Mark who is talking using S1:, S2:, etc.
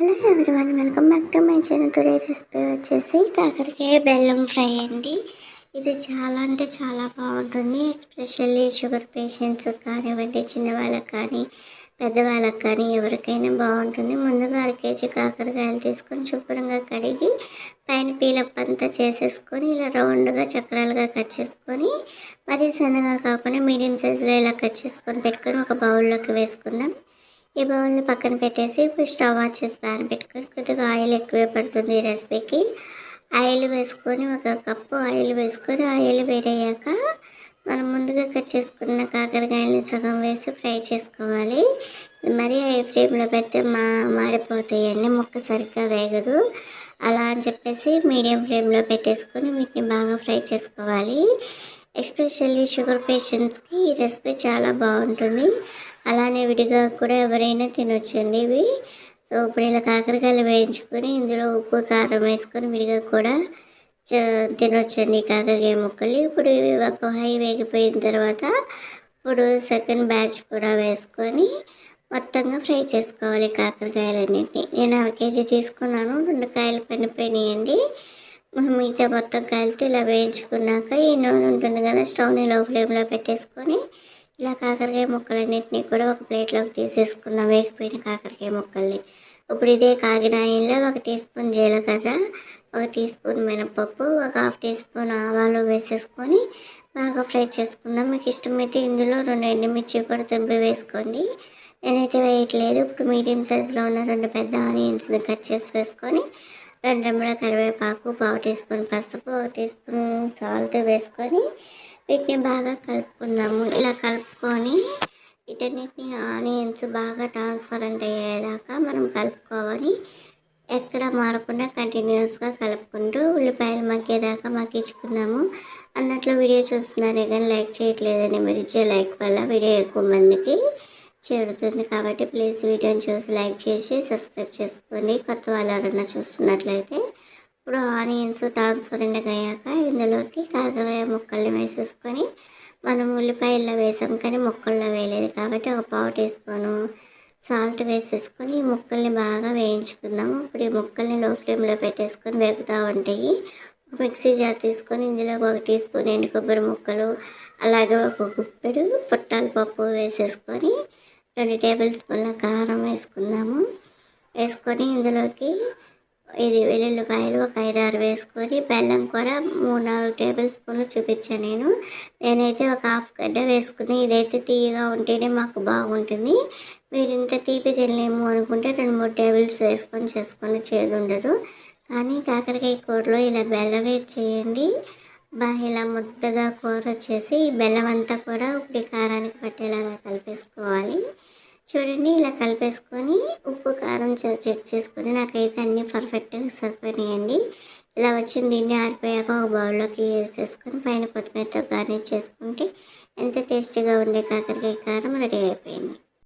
S1: Hello everyone welcome back to my channel today recipe వచ్చేసి కాకరకాయ బెల్లం ఫ్రై అండి. ఇది చాలా అంటే చాలా బాగుంటుంది ఎస్పెషల్లీ షుగర్ పేషెంట్స్ కానివ్వండి చిన్నవాళ్ళకి కానీ పెద్దవాళ్ళకి కానీ ఎవరికైనా బాగుంటుంది. ముందుగా అర కేజీ కాకరకాయలు తీసుకొని శుభ్రంగా కడిగి పైన పీలప్ అంతా చేసేసుకొని ఇలా రౌండ్గా చక్రాలుగా కట్ చేసుకొని మరీ సన్నగా కాకుండా మీడియం సైజులో ఇలా కట్ చేసుకొని పెట్టుకొని ఒక బౌల్లోకి వేసుకుందాం. ఈ బౌల్ని పక్కన పెట్టేసి ఇప్పుడు స్టవ్ ఆన్ చేసి ప్యాన్ పెట్టుకొని కొద్దిగా ఆయిల్ ఎక్కువే పడుతుంది ఈ రెసిపీకి. ఆయిల్ వేసుకొని ఒక కప్పు ఆయిల్ వేసుకొని ఆయిల్ వేడయ్యాక మనం ముందుగా కట్ చేసుకున్న కాకరకాయలని సగం వేసి ఫ్రై చేసుకోవాలి. మరీ హై ఫ్లేమ్లో పెడితే మా మాడిపోతాయండి ముక్క సరిగ్గా వేగదు. అలా అని చెప్పేసి మీడియం ఫ్లేమ్లో పెట్టేసుకొని వీటిని బాగా ఫ్రై చేసుకోవాలి. ఎస్పెషల్లీ షుగర్ పేషెంట్స్కి ఈ రెసిపీ చాలా బాగుంటుంది. అలానే విడిగా కూడా ఎవరైనా తినొచ్చండి ఇవి. సో ఇప్పుడు ఇలా కాకరకాయలు వేయించుకొని ఇందులో ఉప్పు కారం వేసుకొని విడిగా కూడా తినొచ్చండి కాకరకాయ ముక్కలు. ఇప్పుడు ఇవి ఒక హై వేగిపోయిన తర్వాత ఇప్పుడు సెకండ్ బ్యాచ్ కూడా వేసుకొని మొత్తంగా ఫ్రై చేసుకోవాలి కాకరకాయలన్నింటినీ. నేను అర కేజీ తీసుకున్నాను. రెండు కాయలు పనిపోయినాయండి మిగతా మొత్తం కాయలతో ఇలా వేయించుకున్నాక ఈ నూనె ఉంటుంది కదా స్టవ్ని లో ఫ్లేమ్లో పెట్టేసుకొని ఇలా కాకరకాయ ముక్కలన్నింటినీ కూడా ఒక ప్లేట్లోకి తీసేసుకుందాం వేగిపోయిన కాకరకాయ ముక్కల్ని. ఇప్పుడు ఇదే కాగిన ఆయిల్లో ఒక టీ స్పూన్ జీలకర్ర ఒక టీ స్పూన్ మినపప్పు ఒక హాఫ్ టీ స్పూన్ ఆవాలు వేసేసుకొని బాగా ఫ్రై చేసుకుందాం. మీకు ఇష్టమైతే ఇందులో రెండు ఎండుమిర్చి కూడా తెంపి వేసుకోండి. నేనైతే వేయట్లేదు ఇప్పుడు మీడియం సైజులో ఉన్న రెండు పెద్ద ఆనియన్స్ని కట్ చేసి వేసుకొని రెండు రెమ్మల కరివేపాకు పావు టీ స్పూన్ పసుపు ఒక టీ స్పూన్ సాల్ట్ వేసుకొని వీటిని బాగా కలుపుకుందాము. ఇలా కలుపుకొని వీటన్నిటిని ఆనియన్స్ బాగా ట్రాన్స్పరెంట్ అయ్యేదాకా మనం కలుపుకోవాలి. ఎక్కడ మారకుండా కంటిన్యూస్గా కలుపుకుంటూ ఉల్లిపాయలు మగ్గేదాకా మగ్గించుకుందాము. అన్నట్లు వీడియో చూస్తున్నారే కానీ లైక్ చేయట్లేదని మీరు ఇచ్చే లైక్ వల్ల వీడియో ఎక్కువ మందికి చేరుతుంది కాబట్టి ప్లీజ్ వీడియోని చూసి లైక్ చేసి సబ్స్క్రైబ్ చేసుకొని కొత్త వాళ్ళు ఎవరైనా చూస్తున్నట్లయితే ఇప్పుడు ఆనియన్స్ ట్రాన్స్పరెంట్గా అయ్యాక ఇందులోకి కాకరకాయ ముక్కల్ని వేసేసుకొని మనం ఉల్లిపాయల్లో వేసాం కానీ ముక్కల్లో వేయలేదు కాబట్టి ఒక పావు టీ స్పూను సాల్ట్ వేసేసుకొని ఈ ముక్కల్ని బాగా వేయించుకుందాము. ఇప్పుడు ఈ ముక్కల్ని లో ఫ్లేమ్లో పెట్టేసుకొని వేగుతూ ఉంటాయి. మిక్సీ జార్ తీసుకొని ఇందులో ఒక టీ స్పూన్ ఎండు కొబ్బరి ముక్కలు అలాగే ఒక గుప్పెడు పుట్టాల పప్పు వేసేసుకొని రెండు టేబుల్ స్పూన్ల కారం వేసుకుందాము. వేసుకొని ఇందులోకి ఇది వెల్లుల్లిపాయలు ఒక ఐదు ఆరు వేసుకొని బెల్లం కూడా మూడు నాలుగు టేబుల్ స్పూన్లు చూపించాను నేను. నేనైతే ఒక హాఫ్ గడ్డ వేసుకుని ఇదైతే తీయగా ఉంటేనే మాకు బాగుంటుంది. మీరు ఇంత తీపి తినలేము అనుకుంటే రెండు మూడు టేబుల్స్ వేసుకొని చేసుకొని చేదు ఉండదు కానీ కాకరకాయ కూరలో ఇలా బెల్లం చేయండి. బాగా ఇలా ముద్దగా కూర వచ్చేసి బెల్లం అంతా కూడా ఉప్పు కారానికి పట్టేలాగా కలిపేసుకోవాలి. చూడండి ఇలా కలిపేసుకొని ఉప్పు కారం చెక్ చేసుకొని నాకైతే అన్నీ పర్ఫెక్ట్గా సరిపోయినాయండి. ఇలా వచ్చింది దీన్ని ఆరిపోయాక ఒక బౌల్లోకి వేసేసుకొని పైన కొత్తిమీరతో గార్నిష్ చేసుకుంటే ఎంత టేస్టీగా ఉండే కాకరకాయ కారం రెడీ అయిపోయింది.